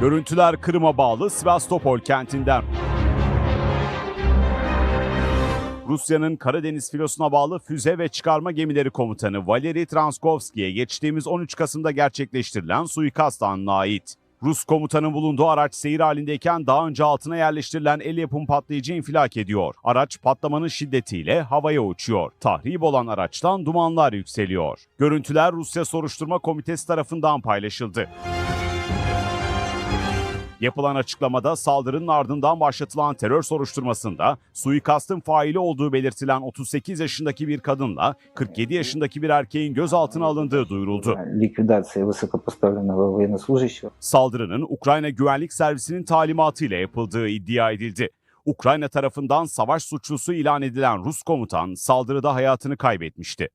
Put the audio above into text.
Görüntüler Kırım'a bağlı Sivastopol kentinden. Rusya'nın Karadeniz filosuna bağlı füze ve çıkarma gemileri komutanı Valeri Transkovski'ye geçtiğimiz 13 Kasım'da gerçekleştirilen suikast anına ait. Rus komutanın bulunduğu araç seyir halindeyken daha önce altına yerleştirilen el yapım patlayıcı infilak ediyor. Araç patlamanın şiddetiyle havaya uçuyor. Tahrip olan araçtan dumanlar yükseliyor. Görüntüler Rusya Soruşturma Komitesi tarafından paylaşıldı. Yapılan açıklamada saldırının ardından başlatılan terör soruşturmasında suikastın faili olduğu belirtilen 38 yaşındaki bir kadınla 47 yaşındaki bir erkeğin gözaltına alındığı duyuruldu. Saldırının Ukrayna Güvenlik Servisi'nin talimatıyla yapıldığı iddia edildi. Ukrayna tarafından savaş suçlusu ilan edilen Rus komutan saldırıda hayatını kaybetmişti.